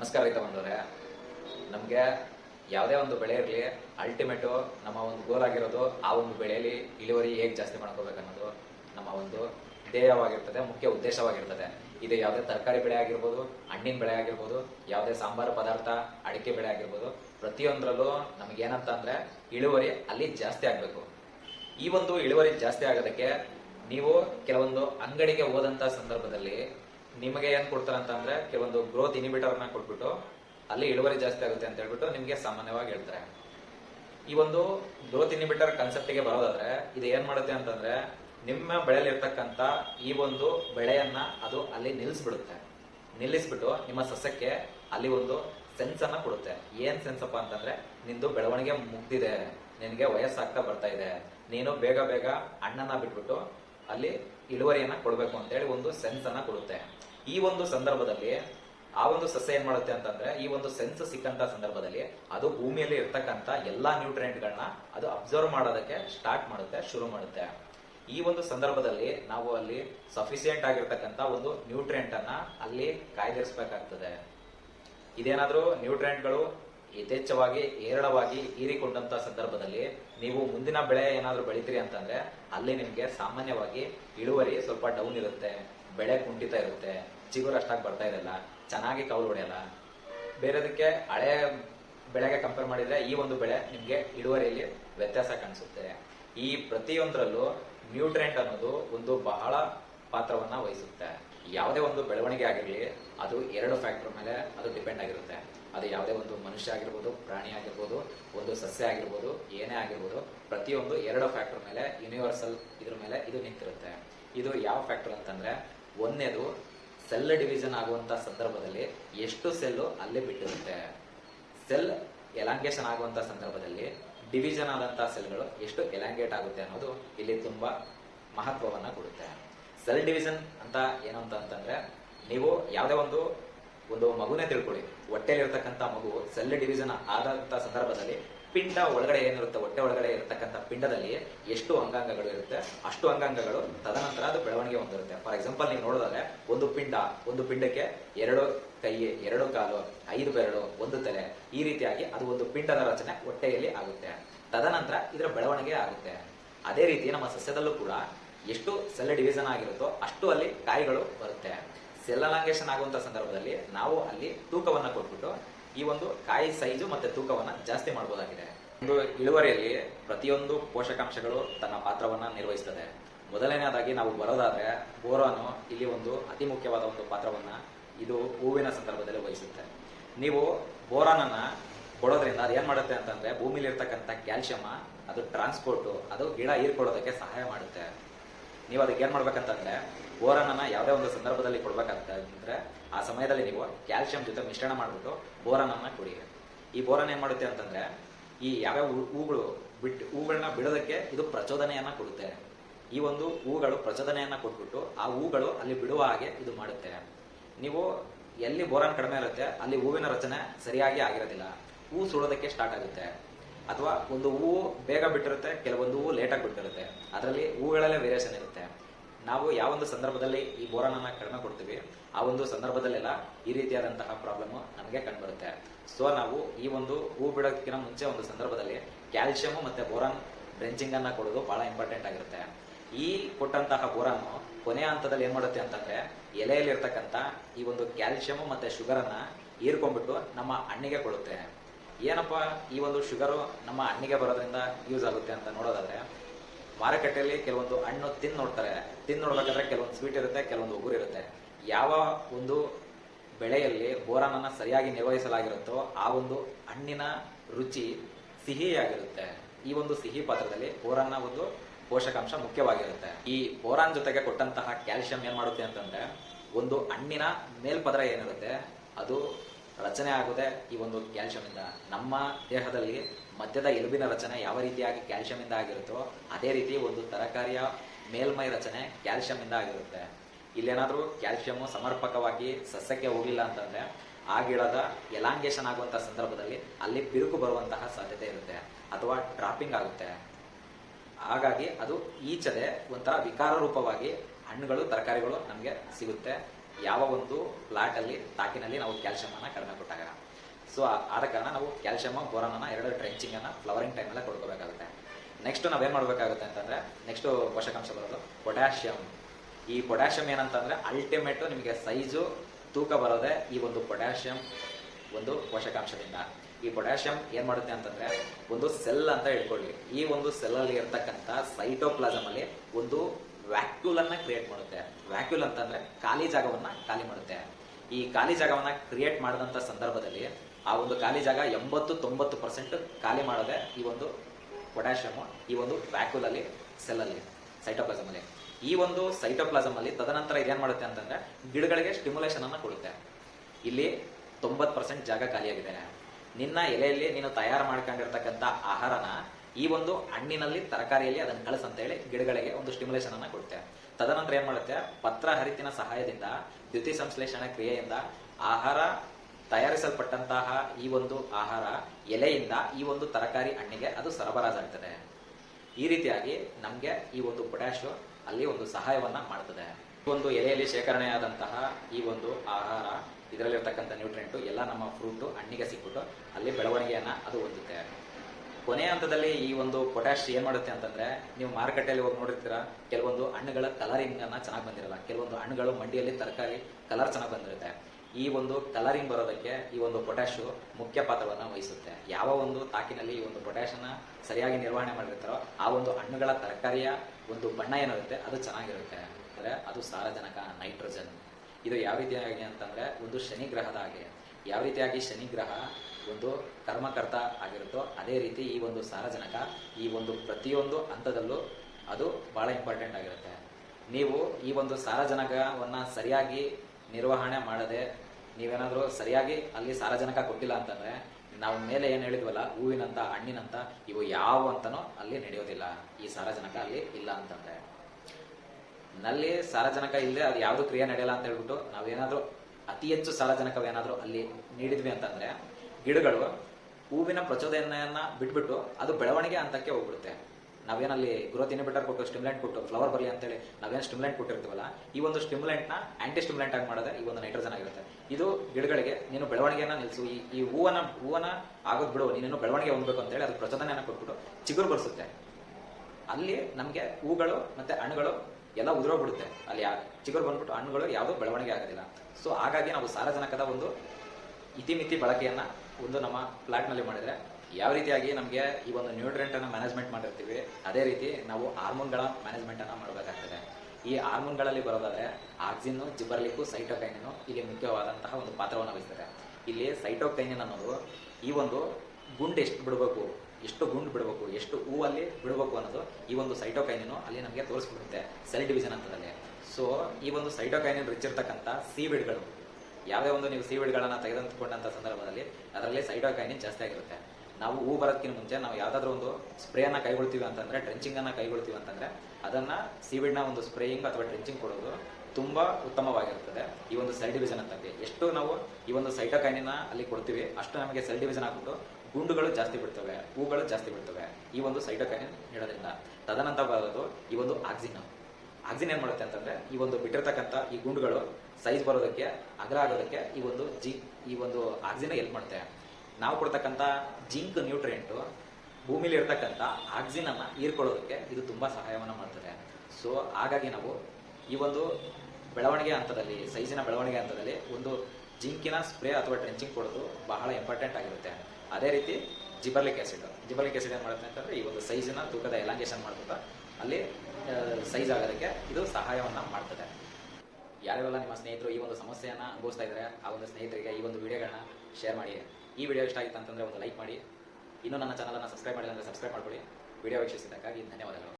ನಮಸ್ಕಾರ ರೈತ ಬಂದವರೇ ನಮಗೆ ಯಾವುದೇ ಒಂದು ಬೆಳೆ ಇರಲಿ ಅಲ್ಟಿಮೇಟು ನಮ್ಮ ಒಂದು ಗೋಲ್ ಆಗಿರೋದು, ಆ ಒಂದು ಬೆಳೆಯಲ್ಲಿ ಇಳುವರಿ ಹೇಗೆ ಜಾಸ್ತಿ ಮಾಡ್ಕೋಬೇಕನ್ನೋದು ನಮ್ಮ ಒಂದು ಧ್ಯೇಯವಾಗಿರ್ತದೆ, ಮುಖ್ಯ ಉದ್ದೇಶವಾಗಿರ್ತದೆ. ಇದು ಯಾವುದೇ ತರಕಾರಿ ಬೆಳೆ ಆಗಿರ್ಬೋದು, ಹಣ್ಣಿನ ಬೆಳೆ ಆಗಿರ್ಬೋದು, ಯಾವುದೇ ಸಾಂಬಾರು ಪದಾರ್ಥ, ಅಡಿಕೆ ಬೆಳೆ ಆಗಿರ್ಬೋದು, ಪ್ರತಿಯೊಂದರಲ್ಲೂ ನಮಗೇನಂತ ಅಂದರೆ ಇಳುವರಿ ಅಲ್ಲಿ ಜಾಸ್ತಿ ಆಗಬೇಕು. ಈ ಒಂದು ಇಳುವರಿ ಜಾಸ್ತಿ ಆಗೋದಕ್ಕೆ ನೀವು ಕೆಲವೊಂದು ಅಂಗಡಿಗೆ ಹೋದಂಥ ಸಂದರ್ಭದಲ್ಲಿ ನಿಮಗೆ ಏನ್ ಕೊಡ್ತಾರೆ ಅಂತ ಅಂದ್ರೆ ಕೆಲವೊಂದು ಗ್ರೋತ್ ಇನಿಬಿಟರ್ನ ಕೊಟ್ಬಿಟ್ಟು ಅಲ್ಲಿ ಇಳುವರಿ ಜಾಸ್ತಿ ಆಗುತ್ತೆ ಅಂತ ಹೇಳ್ಬಿಟ್ಟು ನಿಮ್ಗೆ ಸಾಮಾನ್ಯವಾಗಿ ಹೇಳ್ತಾರೆ. ಈ ಒಂದು ಗ್ರೋತ್ ಇನಿಬಿಟರ್ ಕನ್ಸೆಪ್ಟ್ಗೆ ಬರೋದಾದ್ರೆ ಇದು ಏನ್ ಮಾಡುತ್ತೆ ಅಂತಂದ್ರೆ ನಿಮ್ಮ ಬೆಳೆಯಲ್ಲಿರ್ತಕ್ಕಂತ ಈ ಒಂದು ಬೆಳೆಯನ್ನ ಅದು ಅಲ್ಲಿ ನಿಲ್ಲಿಸ್ಬಿಡುತ್ತೆ. ನಿಲ್ಲಿಸ್ಬಿಟ್ಟು ನಿಮ್ಮ ಸಸ್ಯಕ್ಕೆ ಅಲ್ಲಿ ಒಂದು ಸೆನ್ಸ್ ಅನ್ನ ಕೊಡುತ್ತೆ. ಏನ್ ಸೆನ್ಸ್ ಅಪ್ಪ ಅಂತಂದ್ರೆ ನಿಂದು ಬೆಳವಣಿಗೆ ಮುಗ್ದಿದೆ, ನಿನಗೆ ವಯಸ್ಸಾಗ್ತಾ ಬರ್ತಾ ಇದೆ, ನೀನು ಬೇಗ ಬೇಗ ಅಣ್ಣನ ಬಿಟ್ಬಿಟ್ಟು ಅಲ್ಲಿ ಇಳುವರಿಯನ್ನ ಕೊಡಬೇಕು ಅಂತ ಹೇಳಿ ಒಂದು ಸೆನ್ಸ್ ಅನ್ನ ಕೊಡುತ್ತೆ. ಈ ಒಂದು ಸಂದರ್ಭದಲ್ಲಿ ಆ ಒಂದು ಸಸ್ಯ ಏನ್ ಮಾಡುತ್ತೆ ಅಂತಂದ್ರೆ, ಈ ಒಂದು ಸೆನ್ಸ್ ಸಿಕ್ಕಂತ ಸಂದರ್ಭದಲ್ಲಿ ಅದು ಭೂಮಿಯಲ್ಲಿ ಇರ್ತಕ್ಕಂತ ಎಲ್ಲಾ ನ್ಯೂಟ್ರಿಯೆಂಟ್ಗಳನ್ನ ಅದು ಅಬ್ಸರ್ವ್ ಮಾಡೋದಕ್ಕೆ ಸ್ಟಾರ್ಟ್ ಮಾಡುತ್ತೆ, ಶುರು ಮಾಡುತ್ತೆ. ಈ ಒಂದು ಸಂದರ್ಭದಲ್ಲಿ ನಾವು ಅಲ್ಲಿ ಸಫಿಸಿಯೆಂಟ್ ಆಗಿರ್ತಕ್ಕಂತ ಒಂದು ನ್ಯೂಟ್ರಿಯೆಂಟ್ ಅನ್ನ ಅಲ್ಲಿ ಕಾಯ್ದಿರಿಸಬೇಕಾಗ್ತದೆ. ಇದೇನಾದ್ರೂ ನ್ಯೂಟ್ರಿಯೆಂಟ್ಗಳು ಯಥೇಚ್ಛವಾಗಿ, ಹೇರಳವಾಗಿ ಹೀರಿಕೊಂಡಂತ ಸಂದರ್ಭದಲ್ಲಿ ನೀವು ಮುಂದಿನ ಬೆಳೆ ಏನಾದರೂ ಬೆಳಿತೀರಿ ಅಂತಂದ್ರೆ, ಅಲ್ಲಿ ನಿಮಗೆ ಸಾಮಾನ್ಯವಾಗಿ ಇಳುವರಿ ಸ್ವಲ್ಪ ಡೌನ್ ಇರುತ್ತೆ, ಬೆಳೆ ಕುಂಠಿತ ಇರುತ್ತೆ, ಚಿಗುರು ಅಷ್ಟಾಗಿ ಬರ್ತಾ ಇರಲ್ಲ, ಚೆನ್ನಾಗಿ ಕೌಲು ಹೊಡೆಯಲ್ಲ. ಬೇರೆದಕ್ಕೆ ಹಳೆ ಬೆಳೆಗೆ ಕಂಪೇರ್ ಮಾಡಿದ್ರೆ ಈ ಒಂದು ಬೆಳೆ ನಿಮಗೆ ಇಳುವರಿಯಲ್ಲಿ ವ್ಯತ್ಯಾಸ ಕಾಣಿಸುತ್ತೆ. ಈ ಪ್ರತಿಯೊಂದರಲ್ಲೂ ನ್ಯೂಟ್ರೆಂಟ್ ಅನ್ನೋದು ಒಂದು ಬಹಳ ಪಾತ್ರವನ್ನ ವಹಿಸುತ್ತೆ. ಯಾವುದೇ ಒಂದು ಬೆಳವಣಿಗೆ ಆಗಿರಲಿ, ಅದು ಎರಡು ಫ್ಯಾಕ್ಟರ್ ಮೇಲೆ ಅದು ಡಿಪೆಂಡ್ ಆಗಿರುತ್ತೆ. ಅದು ಯಾವುದೇ ಒಂದು ಮನುಷ್ಯ ಆಗಿರ್ಬೋದು, ಪ್ರಾಣಿ ಆಗಿರ್ಬೋದು, ಒಂದು ಸಸ್ಯ ಆಗಿರ್ಬೋದು, ಏನೇ ಆಗಿರ್ಬೋದು, ಪ್ರತಿಯೊಂದು ಎರಡು ಫ್ಯಾಕ್ಟರ್ ಮೇಲೆ ಯೂನಿವರ್ಸಲ್ ಇದ್ರ ಮೇಲೆ ಇದು ನಿಂತಿರುತ್ತೆ. ಇದು ಯಾವ ಫ್ಯಾಕ್ಟರ್ ಅಂತಂದ್ರೆ ಒಂದನೇದು ಸೆಲ್ ಡಿವಿಷನ್ ಆಗುವಂತ ಸಂದರ್ಭದಲ್ಲಿ ಎಷ್ಟು ಸೆಲ್ಲು ಅಲ್ಲೇ ಬಿಟ್ಟಿರುತ್ತೆ. ಸೆಲ್ ಎಲಾಂಗೇಷನ್ ಆಗುವಂತ ಸಂದರ್ಭದಲ್ಲಿ ಡಿವಿಷನ್ ಆದಂತಹ ಸೆಲ್ಗಳು ಎಷ್ಟು ಎಲಾಂಗೇಟ್ ಆಗುತ್ತೆ ಅನ್ನೋದು ಇಲ್ಲಿ ತುಂಬಾ ಮಹತ್ವವನ್ನ ಕೊಡುತ್ತೆ. ಸೆಲ್ ಡಿವಿಷನ್ ಅಂತ ಏನು ಅಂತ ಅಂತಂದ್ರೆ, ನೀವು ಯಾವುದೇ ಒಂದು ಒಂದು ಮಗುನೇ ತಿಳ್ಕೊಳ್ಳಿ. ಹೊಟ್ಟೆಯಲ್ಲಿ ಇರತಕ್ಕಂತ ಮಗು ಸೆಲ್ ಡಿವಿಷನ್ ಆದಂತ ಸಂದರ್ಭದಲ್ಲಿ ಪಿಂಡ ಒಳಗಡೆ ಏನಿರುತ್ತೆ, ಹೊಟ್ಟೆ ಒಳಗಡೆ ಇರತಕ್ಕಂಥ ಪಿಂಡದಲ್ಲಿ ಎಷ್ಟು ಅಂಗಾಂಗಗಳು ಇರುತ್ತೆ, ಅಷ್ಟು ಅಂಗಾಂಗಗಳು ತದನಂತರ ಅದು ಬೆಳವಣಿಗೆ ಹೊಂದಿರುತ್ತೆ. ಫಾರ್ ಎಕ್ಸಾಂಪಲ್ ನೀವು ನೋಡೋದಾದ್ರೆ, ಒಂದು ಪಿಂಡ, ಒಂದು ಪಿಂಡಕ್ಕೆ ಎರಡು ಕೈ ಎರಡು ಕಾಲು, ಐದು ಬೆರಳು, ಒಂದು ತಲೆ, ಈ ರೀತಿಯಾಗಿ ಅದು ಒಂದು ಪಿಂಡದ ರಚನೆ ಹೊಟ್ಟೆಯಲ್ಲಿ ಆಗುತ್ತೆ. ತದನಂತರ ಇದರ ಬೆಳವಣಿಗೆ ಆಗುತ್ತೆ. ಅದೇ ರೀತಿ ನಮ್ಮ ಸಸ್ಯದಲ್ಲೂ ಕೂಡ ಎಷ್ಟು ಸೆಲ್ ಡಿವಿಷನ್ ಆಗಿರುತ್ತೋ ಅಷ್ಟು ಅಲ್ಲಿ ಕಾಯಿಗಳು ಬರುತ್ತೆ. ಸೆಲ್ ಆಗುವಂಥ ಆಗುವಂತ ಸಂದರ್ಭದಲ್ಲಿ ನಾವು ಅಲ್ಲಿ ತೂಕವನ್ನ ಕೊಟ್ಬಿಟ್ಟು ಈ ಒಂದು ಕಾಯಿ ಸೈಜು ಮತ್ತೆ ತೂಕವನ್ನ ಜಾಸ್ತಿ ಮಾಡಬಹುದಾಗಿದೆ ಒಂದು ಇಳುವರಿಯಲ್ಲಿ ಪ್ರತಿಯೊಂದು ಪೋಷಕಾಂಶಗಳು ತನ್ನ ಪಾತ್ರವನ್ನ ನಿರ್ವಹಿಸ್ತದೆ. ಮೊದಲನೇದಾಗಿ ನಾವು ಬರೋದಾದ್ರೆ ಬೋರಾನು ಇಲ್ಲಿ ಒಂದು ಅತಿ ಮುಖ್ಯವಾದ ಒಂದು ಪಾತ್ರವನ್ನ ಇದು ಹೂವಿನ ಸಂದರ್ಭದಲ್ಲಿ ವಹಿಸುತ್ತೆ. ನೀವು ಬೋರಾನನ್ನ ಕೊಡೋದ್ರಿಂದ ಅದು ಏನ್ ಮಾಡುತ್ತೆ ಅಂತಂದ್ರೆ ಭೂಮಿಲಿರ್ತಕ್ಕಂಥ ಕ್ಯಾಲ್ಸಿಯಂ ಅದು ಟ್ರಾನ್ಸ್ಪೋರ್ಟ್, ಅದು ಗಿಡ ಹೀರ್ಕೊಳ್ಳೋದಕ್ಕೆ ಸಹಾಯ ಮಾಡುತ್ತೆ. ನೀವು ಅದಕ್ಕೆ ಏನ್ ಮಾಡ್ಬೇಕಂತಂದ್ರೆ ಬೋರನ್ನ ಯಾವುದೇ ಒಂದು ಸಂದರ್ಭದಲ್ಲಿ ಕೊಡ್ಬೇಕಂತಂದ್ರೆ ಆ ಸಮಯದಲ್ಲಿ ನೀವು ಕ್ಯಾಲ್ಸಿಯಂ ಜೊತೆ ಮಿಶ್ರಣ ಮಾಡ್ಬಿಟ್ಟು ಬೋರನನ್ನ ಕೊಡಿ. ಈ ಬೋರನ್ ಏನ್ ಮಾಡುತ್ತೆ ಅಂತಂದ್ರೆ, ಈ ಯಾವ್ಯಾವ ಹೂಗಳು ಬಿಟ್ಟು ಹೂಗಳನ್ನ ಬಿಡೋದಕ್ಕೆ ಇದು ಪ್ರಚೋದನೆಯನ್ನ ಕೊಡುತ್ತೆ. ಈ ಒಂದು ಹೂಗಳು ಪ್ರಚೋದನೆಯನ್ನ ಕೊಟ್ಬಿಟ್ಟು ಆ ಹೂಗಳು ಅಲ್ಲಿ ಬಿಡುವ ಹಾಗೆ ಇದು ಮಾಡುತ್ತೆ. ನೀವು ಎಲ್ಲಿ ಬೋರಾನ್ ಕಡಿಮೆ ಇರುತ್ತೆ, ಅಲ್ಲಿ ಹೂವಿನ ರಚನೆ ಸರಿಯಾಗಿ ಆಗಿರೋದಿಲ್ಲ. ಹೂ ಸುಡೋದಕ್ಕೆ ಸ್ಟಾರ್ಟ್ ಆಗುತ್ತೆ. ಅಥವಾ ಒಂದು ಹೂವು ಬೇಗ ಬಿಟ್ಟಿರುತ್ತೆ, ಕೆಲವೊಂದು ಹೂವು ಲೇಟಾಗಿ ಬಿಟ್ಟಿರುತ್ತೆ ಅದರಲ್ಲಿ ಹೂಗಳಲ್ಲೇ ವೇರಿಯೇಷನ್ ಇರುತ್ತೆ. ನಾವು ಯಾವ ಒಂದು ಸಂದರ್ಭದಲ್ಲಿ ಈ ಬೋರಾನ್ ಅನ್ನ ಕಡಿಮೆ ಕೊಡ್ತೀವಿ, ಆ ಒಂದು ಸಂದರ್ಭದಲ್ಲೆಲ್ಲ ಈ ರೀತಿಯಾದಂತಹ ಪ್ರಾಬ್ಲಮ್ ನಮಗೆ ಕಂಡುಬರುತ್ತೆ. ಸೊ ನಾವು ಈ ಒಂದು ಹೂ ಬಿಡೋದಕ್ಕಿಂತ ಮುಂಚೆ ಒಂದು ಸಂದರ್ಭದಲ್ಲಿ ಕ್ಯಾಲ್ಸಿಯಂ ಮತ್ತೆ ಬೋರನ್ ಬ್ರೆಂಚಿಂಗ್ ಅನ್ನ ಕೊಡೋದು ಬಹಳ ಇಂಪಾರ್ಟೆಂಟ್ ಆಗಿರುತ್ತೆ. ಈ ಕೊಟ್ಟಂತಹ ಬೋರಾನ್ ಕೊನೆಯ ಹಂತದಲ್ಲಿ ಏನ್ ಮಾಡುತ್ತೆ ಅಂತಂದ್ರೆ ಎಲೆಯಲ್ಲಿ ಇರ್ತಕ್ಕಂಥ ಈ ಒಂದು ಕ್ಯಾಲ್ಸಿಯಂ ಮತ್ತೆ ಶುಗರ್ ಅನ್ನ ಹೀರ್ಕೊಂಡ್ಬಿಟ್ಟು ನಮ್ಮ ಹಣ್ಣಿಗೆ ಕೊಡುತ್ತೆ. ಏನಪ್ಪ ಈ ಒಂದು ಶುಗರು ನಮ್ಮ ಹಣ್ಣಿಗೆ ಬರೋದ್ರಿಂದ ಯೂಸ್ ಆಗುತ್ತೆ ಅಂತ ನೋಡೋದಾದ್ರೆ, ಮಾರುಕಟ್ಟೆಯಲ್ಲಿ ಕೆಲವೊಂದು ಹಣ್ಣು ತಿಂದು ನೋಡ್ತಾರೆ. ತಿಂದು ನೋಡ್ಬೇಕಾದ್ರೆ ಕೆಲವೊಂದು ಸ್ವೀಟ್ ಇರುತ್ತೆ, ಕೆಲವೊಂದು ಉಗುರು ಇರುತ್ತೆ. ಯಾವ ಒಂದು ಬೆಳೆಯಲ್ಲಿ ಬೋರಾನನ್ನ ಸರಿಯಾಗಿ ನಿರ್ವಹಿಸಲಾಗಿರುತ್ತೋ ಆ ಒಂದು ಹಣ್ಣಿನ ರುಚಿ ಸಿಹಿಯಾಗಿರುತ್ತೆ. ಈ ಒಂದು ಸಿಹಿ ಪಾತ್ರದಲ್ಲಿ ಬೋರಾನ್ನ ಒಂದು ಪೋಷಕಾಂಶ ಮುಖ್ಯವಾಗಿರುತ್ತೆ. ಈ ಬೋರಾನ್ ಜೊತೆಗೆ ಕೊಟ್ಟಂತಹ ಕ್ಯಾಲ್ಸಿಯಂ ಏನ್ ಮಾಡುತ್ತೆ ಅಂತಂದ್ರೆ, ಒಂದು ಹಣ್ಣಿನ ಮೇಲ್ಪದರ ಏನಿರುತ್ತೆ, ಅದು ರಚನೆ ಆಗುತ್ತೆ ಈ ಒಂದು ಕ್ಯಾಲ್ಸಿಯಂ ಇಂದ ನಮ್ಮ ದೇಹದಲ್ಲಿ ಮಧ್ಯದ ಎಲುಬಿನ ರಚನೆ ಯಾವ ರೀತಿಯಾಗಿ ಕ್ಯಾಲ್ಸಿಯಂ ಇಂದ ಆಗಿರುತ್ತೋ ಅದೇ ರೀತಿ ಒಂದು ತರಕಾರಿಯ ಮೇಲ್ಮೈ ರಚನೆ ಕ್ಯಾಲ್ಸಿಯಂ ಇಂದ ಆಗಿರುತ್ತೆ. ಇಲ್ಲೇನಾದರೂ ಕ್ಯಾಲ್ಸಿಯಂ ಸಮರ್ಪಕವಾಗಿ ಸಸ್ಯಕ್ಕೆ ಹೋಗಿಲ್ಲ ಅಂತಂದ್ರೆ ಆ ಗಿಡದ ಎಲಾಂಗೇಷನ್ ಆಗುವಂತ ಸಂದರ್ಭದಲ್ಲಿ ಅಲ್ಲಿ ಬಿರುಕು ಬರುವಂತಹ ಸಾಧ್ಯತೆ ಇರುತ್ತೆ ಅಥವಾ ಡ್ರಾಪಿಂಗ್ ಆಗುತ್ತೆ. ಹಾಗಾಗಿ ಅದು ಈಚದೆ ಒಂಥರ ವಿಕಾರ ರೂಪವಾಗಿ ಹಣ್ಣುಗಳು, ತರಕಾರಿಗಳು ನಮಗೆ ಸಿಗುತ್ತೆ. ಯಾವ ಒಂದು ಫ್ಲಾಟ್ ಅಲ್ಲಿ, ತಾಕಿನಲ್ಲಿ ನಾವು ಕ್ಯಾಲ್ಸಿಯಂ ಅನ್ನ ಕಡಿಮೆ ಕೊಟ್ಟಾಗ. ಸೊ ಆದ ಕಾರಣ ನಾವು ಕ್ಯಾಲ್ಸಿಯಂ ಬೋರನ್ ಅನ್ನ ಎರಡು ಟ್ರೆಂಚಿಂಗ್ ಅನ್ನ ಫ್ಲವರಿಂಗ್ ಟೈಮ್ ಅಲ್ಲೇ ಕೊಡ್ಕೋಬೇಕಾಗುತ್ತೆ. ನೆಕ್ಸ್ಟ್ ನಾವೇನ್ ಮಾಡ್ಬೇಕಾಗುತ್ತೆ ಅಂತಂದ್ರೆ ನೆಕ್ಸ್ಟ್ ಪೋಷಕಾಂಶ ಬರೋದು ಪೊಟ್ಯಾಷಿಯಂ ಈ ಪೊಟ್ಯಾಷಿಯಂ ಏನಂತಂದ್ರೆ ಅಲ್ಟಿಮೇಟ್ ನಿಮಗೆ ಸೈಜು ತೂಕ ಬರೋದೇ ಈ ಒಂದು ಪೊಟ್ಯಾಷಿಯಂ ಒಂದು ಪೋಷಕಾಂಶದಿಂದ. ಈ ಪೊಟ್ಯಾಷಿಯಂ ಏನ್ ಮಾಡುತ್ತೆ ಅಂತಂದ್ರೆ, ಒಂದು ಸೆಲ್ ಅಂತ ಹೇಳ್ಕೊಳ್ಳಿ. ಈ ಒಂದು ಸೆಲ್ ಅಲ್ಲಿ ಇರ್ತಕ್ಕಂಥ ಸೈಟೋಪ್ಲಾಸಮ್ ಅಲ್ಲಿ ಒಂದು ವ್ಯಾಕ್ಯೂಲ್ ಅನ್ನ ಕ್ರಿಯೇಟ್ ಮಾಡುತ್ತೆ. ವ್ಯಾಕ್ಯೂಲ್ ಅಂತಂದ್ರೆ ಖಾಲಿ ಜಾಗವನ್ನ ಖಾಲಿ ಮಾಡುತ್ತೆ. ಈ ಖಾಲಿ ಜಾಗವನ್ನ ಕ್ರಿಯೇಟ್ ಮಾಡಿದಂತ ಸಂದರ್ಭದಲ್ಲಿ ಆ ಒಂದು ಖಾಲಿ ಜಾಗ ಎಂಬತ್ತು ತೊಂಬತ್ತು ಪರ್ಸೆಂಟ್ ಖಾಲಿ ಮಾಡದೆ ಈ ಒಂದು ಪೊಟ್ಯಾಷಿಯಮ್ ಈ ಒಂದು ವ್ಯಾಕ್ಯೂಲ್ ಅಲ್ಲಿ ಸೆಲ್ ಅಲ್ಲಿ ಸೈಟೋಪ್ಲಾಸಮ್ ಅಲ್ಲಿ. ಈ ಒಂದು ಸೈಟೋಪ್ಲಾಸಮ್ ಅಲ್ಲಿ ತದನಂತರ ಇದೇನ್ ಮಾಡುತ್ತೆ ಅಂತಂದ್ರೆ ಗಿಡಗಳಿಗೆ ಸ್ಟಿಮ್ಯುಲೇಷನ್ ಅನ್ನ ಕೊಡುತ್ತೆ. ಇಲ್ಲಿ ತೊಂಬತ್ ಪರ್ಸೆಂಟ್ ಜಾಗ ಖಾಲಿಯಾಗಿದೆ. ನಿನ್ನ ಎಲೆಯಲ್ಲಿ ನೀನು ತಯಾರು ಮಾಡ್ಕೊಂಡಿರ್ತಕ್ಕಂಥ ಆಹಾರನ ಈ ಒಂದು ಹಣ್ಣಿನಲ್ಲಿ ತರಕಾರಿಯಲ್ಲಿ ಅದನ್ನು ಕಳಿಸ್ ಅಂತ ಹೇಳಿ ಗಿಡಗಳಿಗೆ ಒಂದು ಸ್ಟಿಮ್ಯುಲೇಷನ್ ಅನ್ನ ಕೊಡುತ್ತೆ. ತದನಂತರ ಏನ್ ಮಾಡುತ್ತೆ? ಪತ್ರ ಹರಿತಿನ ಸಹಾಯದಿಂದ, ದ್ಯುತಿ ಸಂಶ್ಲೇಷಣ ಕ್ರಿಯೆಯಿಂದ, ಆಹಾರ ತಯಾರಿಸಲ್ಪಟ್ಟಂತಹ ಈ ಒಂದು ಆಹಾರ ಎಲೆಯಿಂದ ಈ ಒಂದು ತರಕಾರಿ ಹಣ್ಣಿಗೆ ಅದು ಸರಬರಾಜಾಗ್ತದೆ. ಈ ರೀತಿಯಾಗಿ ನಮ್ಗೆ ಈ ಒಂದು ಪೊಟ್ಯಾಶು ಅಲ್ಲಿ ಒಂದು ಸಹಾಯವನ್ನ ಮಾಡ್ತದೆ. ಈ ಒಂದು ಎಲೆಯಲ್ಲಿ ಶೇಖರಣೆಯಾದಂತಹ ಈ ಒಂದು ಆಹಾರ, ಇದರಲ್ಲಿರ್ತಕ್ಕಂಥ ನ್ಯೂಟ್ರಿಯೆಂಟು ಎಲ್ಲ ನಮ್ಮ ಫ್ರೂಟು ಹಣ್ಣಿಗೆ ಸಿಕ್ಬಿಟ್ಟು ಅಲ್ಲಿ ಬೆಳವಣಿಗೆಯನ್ನ ಅದು ಹೊಂದುತ್ತೆ. ಕೊನೆಯ ಹಂತದಲ್ಲಿ ಈ ಒಂದು ಪೊಟ್ಯಾಶ್ ಏನ್ ಮಾಡುತ್ತೆ ಅಂತಂದ್ರೆ, ನೀವು ಮಾರುಕಟ್ಟೆಯಲ್ಲಿ ಹೋಗಿ ನೋಡಿರ್ತೀರಾ, ಕೆಲವೊಂದು ಹಣ್ಣುಗಳ ಕಲರಿಂಗ್ ಅನ್ನ ಚೆನ್ನಾಗಿ ಬಂದಿರಲ್ಲ. ಕೆಲವೊಂದು ಹಣ್ಣುಗಳು ಮಂಡಿಯಲ್ಲಿ ತರಕಾರಿ ಕಲರ್ ಚೆನ್ನಾಗಿ ಬಂದಿರುತ್ತೆ. ಈ ಒಂದು ಕಲರಿಂಗ್ ಬರೋದಕ್ಕೆ ಈ ಒಂದು ಪೊಟ್ಯಾಶು ಮುಖ್ಯ ಪಾತ್ರವನ್ನು ವಹಿಸುತ್ತೆ. ಯಾವ ಒಂದು ತಾಕಿನಲ್ಲಿ ಈ ಒಂದು ಪೊಟ್ಯಾಶನ್ನ ಸರಿಯಾಗಿ ನಿರ್ವಹಣೆ ಮಾಡಿರ್ತಾರೋ, ಆ ಒಂದು ಹಣ್ಣುಗಳ ತರಕಾರಿಯ ಒಂದು ಬಣ್ಣ ಏನಿರುತ್ತೆ, ಅದು ಚೆನ್ನಾಗಿರುತ್ತೆ. ಅಂದರೆ ಅದು ಸಾರಜನಕ ನೈಟ್ರೋಜನ್ ಇದು ಯಾವ ರೀತಿಯಾಗಿ ಅಂತಂದ್ರೆ, ಒಂದು ಶನಿ ಗ್ರಹದ ಹಾಗೆ. ಯಾವ ರೀತಿಯಾಗಿ ಶನಿಗ್ರಹ ಒಂದು ಕರ್ಮಕರ್ತ ಆಗಿರುತ್ತೋ ಅದೇ ರೀತಿ ಈ ಒಂದು ಸಾರಜನಕ, ಈ ಒಂದು ಪ್ರತಿಯೊಂದು ಹಂತದಲ್ಲೂ ಅದು ಬಹಳ ಇಂಪಾರ್ಟೆಂಟ್ ಆಗಿರುತ್ತೆ. ನೀವು ಈ ಒಂದು ಸಾರಜನಕವನ್ನ ಸರಿಯಾಗಿ ನಿರ್ವಹಣೆ ಮಾಡದೆ ನೀವೇನಾದರೂ ಸರಿಯಾಗಿ ಅಲ್ಲಿ ಸಾರಜನಕ ಕೊಟ್ಟಿಲ್ಲ ಅಂತಂದ್ರೆ, ನಾವು ಮೇಲೆ ಏನು ಹೇಳಿದ್ವಲ್ಲ, ಹೂವಿನಂತ, ಹಣ್ಣಿನಂತ, ಇವು ಯಾವ ಅಂತನೂ ಅಲ್ಲಿ ನಡೆಯೋದಿಲ್ಲ. ಈ ಸಾರಜನಕ ಅಲ್ಲಿ ಇಲ್ಲ ಅಂತಂದರೆ. ನಲ್ಲಿ ಸಾರಜನಕ ಇಲ್ಲದೆ ಅದು ಯಾವುದು ಕ್ರಿಯೆ ನಡೆಯಲ್ಲ ಅಂತ ಹೇಳ್ಬಿಟ್ಟು ನಾವೇನಾದ್ರೂ ಅತಿ ಹೆಚ್ಚು ಸಾರಜನಕವೇನಾದ್ರೂ ಅಲ್ಲಿ ನೀಡಿದ್ವಿ ಅಂತಂದ್ರೆ, ಗಿಡಗಳು ಹೂವಿನ ಪ್ರಚೋದನೆಯನ್ನ ಬಿಟ್ಬಿಟ್ಟು ಅದು ಬೆಳವಣಿಗೆ ಹಂತಕ್ಕೆ ಹೋಗ್ಬಿಡುತ್ತೆ. ನಾವೇನಲ್ಲಿ ಗ್ರೋತ್ ಇನಿಬಿಟರ್ ಕೊಟ್ಟು ಸ್ಟಿಮ್ಯುಲೆಂಟ್ ಕೊಟ್ಟು ಫ್ಲವರ್ ಬರಲಿ ಅಂತೇಳಿ ನಾವೇನು ಸ್ಟಿಮ್ಯುಲೆಂಟ್ ಕೊಟ್ಟಿರ್ತೀವಲ್ಲ, ಈ ಒಂದು ಸ್ಟಿಮ್ಯುಲೆಂಟ್ನ ಆಂಟಿ ಸ್ಟಿಮ್ಯುಲೆಂಟ್ ಆಗಿ ಮಾಡೋದೇ ಈ ಒಂದು ನೈಟ್ರೋಜನ್ ಆಗಿರುತ್ತೆ. ಇದು ಗಿಡಗಳಿಗೆ ನೀನು ಬೆಳವಣಿಗೆಯನ್ನ ನಿಲ್ಲಿಸು ಈ ಈ ಹೂವನ ಹೂವನ ಆಗೋದ್ ಬಿಡು ನೀನು ಬೆಳವಣಿಗೆ ಹೊಂದಬೇಕು ಅಂತೇಳಿ ಅದು ಪ್ರಚೋದನೆಯನ್ನ ಕೊಟ್ಬಿಟ್ಟು ಚಿಗುರು ಬರ್ಸುತ್ತೆ. ಅಲ್ಲಿ ನಮಗೆ ಹೂಗಳು ಮತ್ತೆ ಹಣ್ಣುಗಳು ಎಲ್ಲ ಉದುರೋಗ್ಬಿಡುತ್ತೆ ಅಲ್ಲಿ ಚಿಗುರು ಬಂದ್ಬಿಟ್ಟು ಹಣ್ಣುಗಳು ಯಾವುದು ಬೆಳವಣಿಗೆ ಆಗೋದಿಲ್ಲ. ಸೊ ಹಾಗಾಗಿ ನಾವು ಸಾರಜನಕದ ಒಂದು ಇತಿಮಿತಿ ಬಳಕೆಯನ್ನು ಒಂದು ನಮ್ಮ ಪ್ಲಾಟ್ನಲ್ಲಿ ಮಾಡಿದರೆ ಯಾವ ರೀತಿಯಾಗಿ ನಮಗೆ ಈ ಒಂದು ನ್ಯೂಟ್ರೆಂಟನ್ನು ಮ್ಯಾನೇಜ್ಮೆಂಟ್ ಮಾಡಿರ್ತೀವಿ, ಅದೇ ರೀತಿ ನಾವು ಹಾರ್ಮೋನ್ಗಳ ಮ್ಯಾನೇಜ್ಮೆಂಟನ್ನು ಮಾಡಬೇಕಾಗ್ತದೆ. ಈ ಹಾರ್ಮೋನ್ಗಳಲ್ಲಿ ಬರೋದಾದರೆ ಆಕ್ಸಿನ್ ಜಿಬರ್ಲಿಕ್ಕು ಸೈಟೋಕೈನಿನು ಇಲ್ಲಿ ಮುಖ್ಯವಾದಂತಹ ಒಂದು ಪಾತ್ರವನ್ನು ವಹಿಸ್ತದೆ. ಇಲ್ಲಿ ಸೈಟೋಕೈನಿನ್ ಅನ್ನೋದು ಈ ಒಂದು ಗುಂಡು ಎಷ್ಟು ಬಿಡಬೇಕು? ಎಷ್ಟು ಗುಂಡು ಬಿಡಬೇಕು, ಎಷ್ಟು ಹೂವಲ್ಲಿ ಬಿಡಬೇಕು ಅನ್ನೋದು ಈ ಒಂದು ಸೈಟೋಕೈನಿನು ಅಲ್ಲಿ ನಮಗೆ ತೋರಿಸ್ಬಿಡುತ್ತೆ ಸೆಲ್ ಡಿವಿಷನ್ ಅಂತದಲ್ಲಿ ಸೊ ಈ ಒಂದು ಸೈಟೋಕೈನಿನ್ ರಿಚ್ ಇರ್ತಕ್ಕಂಥ ಸೀವಿಡ್ಗಳು ಯಾವುದೇ ಒಂದು ನೀವು ಸೀವಿಡ್ಗಳನ್ನು ತೆಗೆದುಕೊಂಡಂಥ ಸಂದರ್ಭದಲ್ಲಿ ಅದರಲ್ಲಿ ಸೈಟೋಕೈನಿನ್ ಜಾಸ್ತಿ ಆಗಿರುತ್ತೆ. ನಾವು ಹೂ ಬರೋದಕ್ಕಿಂತ ಮುಂಚೆ ನಾವು ಯಾವುದಾದ್ರೂ ಒಂದು ಸ್ಪ್ರೇಯನ್ನು ಕೈಗೊಳ್ತೀವಿ ಅಂತಂದ್ರೆ ಟ್ರೆಂಚಿಂಗ್ ಅನ್ನ ಕೈಗೊಳ್ತೀವಿ ಅಂತಂದ್ರೆ, ಅದನ್ನ ಸೀವಿಡ್ನ ಒಂದು ಸ್ಪ್ರೇಯಿಂಗ್ ಅಥವಾ ಟ್ರೆಂಚಿಂಗ್ ಕೊಡೋದು ತುಂಬಾ ಉತ್ತಮವಾಗಿರುತ್ತದೆ ಈ ಒಂದು ಸೆಲ್ ಡಿವಿಷನ್ ಅಂತಂದ್ರೆ. ಎಷ್ಟು ನಾವು ಈ ಒಂದು ಸೈಟೋಕೈನಿನ ಅಲ್ಲಿ ಕೊಡ್ತೀವಿ, ಅಷ್ಟು ನಮಗೆ ಸೆಲ್ ಡಿವಿಷನ್ ಆಗ್ಬಿಟ್ಟು ಗುಂಡುಗಳು ಜಾಸ್ತಿ ಬಿಡ್ತವೆ, ಹೂಗಳು ಜಾಸ್ತಿ ಬಿಡ್ತವೆ. ಈ ಒಂದು ಸೈಟೋಕೈನಿನ್ ಹೇಳೋದ್ರಿಂದ ತದನಂತರ ಬರೋದು ಈ ಒಂದು ಆಕ್ಸಿನ್ ಆಕ್ಸಿನ್ ಏನ್ ಮಾಡುತ್ತೆ ಅಂತಂದ್ರೆ ಈ ಒಂದು ಬಿಟ್ಟಿರ್ತಕ್ಕಂಥ ಈ ಗುಂಡುಗಳು ಸೈಜ್ ಬರೋದಕ್ಕೆ ಅಗಲ ಆಗೋದಕ್ಕೆ ಈ ಒಂದು ಜಿ, ಈ ಒಂದು ಆಕ್ಸಿನ್ ಹೆಲ್ಪ್ ಮಾಡುತ್ತೆ. ನಾವು ಕೊಡ್ತಕ್ಕಂಥ ಜಿಂಕ್ ನ್ಯೂಟ್ರಿಯೆಂಟು ಭೂಮಿಲಿ ಇರ್ತಕ್ಕಂಥ ಆಕ್ಸಿನ್ ಅನ್ನ ಹೀರ್ಕೊಳ್ಳೋದಕ್ಕೆ ಇದು ತುಂಬಾ ಸಹಾಯವನ್ನು ಮಾಡ್ತದೆ. ಸೊ ಹಾಗಾಗಿ ನಾವು ಈ ಒಂದು ಬೆಳವಣಿಗೆ ಹಂತದಲ್ಲಿ ಸೈಜಿನ ಬೆಳವಣಿಗೆ ಹಂತದಲ್ಲಿ ಒಂದು ಜಿಂಕಿನ ಸ್ಪ್ರೇ ಅಥವಾ ಟ್ರೆಂಚಿಂಗ್ ಕೊಡೋದು ಬಹಳ ಇಂಪಾರ್ಟೆಂಟ್ ಆಗಿರುತ್ತೆ. ಅದೇ ರೀತಿ ಜಿಬರ್ಲಿಕ್ ಆಸಿಡ್. ಜಿಬರ್ಲಿಕ್ ಆಸಿಡ್ ಏನು ಮಾಡುತ್ತೆ ಅಂತಂದ್ರೆ ಈ ಒಂದು ಸೈಜಿನ ತೂಕದ ಎಲಾಂಗೇಷನ್ ಮಾಡ್ಕೊತ ಅಲ್ಲಿ ಸೈಜ್ ಆಗೋದಕ್ಕೆ ಇದು ಸಹಾಯವನ್ನು ಮಾಡ್ತದೆ. ಯಾರ್ಯಾರೆಲ್ಲ ನಿಮ್ಮ ಸ್ನೇಹಿತರು ಈ ಒಂದು ಸಮಸ್ಯೆಯನ್ನು ಅನುಭವಿಸ್ತಾ ಇದ್ದಾರೆ, ಆ ಒಂದು ಸ್ನೇಹಿತರಿಗೆ ಈ ಒಂದು ವಿಡಿಯೋಗಳನ್ನ ಶೇರ್ ಮಾಡಿ. ಈ ವಿಡಿಯೋ ಇಷ್ಟ ಆಗಿತ್ತು ಅಂತಂದ್ರೆ ಒಂದು ಲೈಕ್ ಮಾಡಿ. ಇನ್ನೂ ನನ್ನ ಚಾನಲನ್ನು ಸಬ್ಸ್ಕ್ರೈಬ್ ಮಾಡಿಲ್ಲ ಅಂದರೆ ಸಬ್ಸ್ಕ್ರೈಬ್ ಮಾಡ್ಕೊಳ್ಳಿ. ವಿಡಿಯೋ ವೀಕ್ಷಿಸಿದ್ದಕ್ಕಾಗಿ ಧನ್ಯವಾದಗಳು.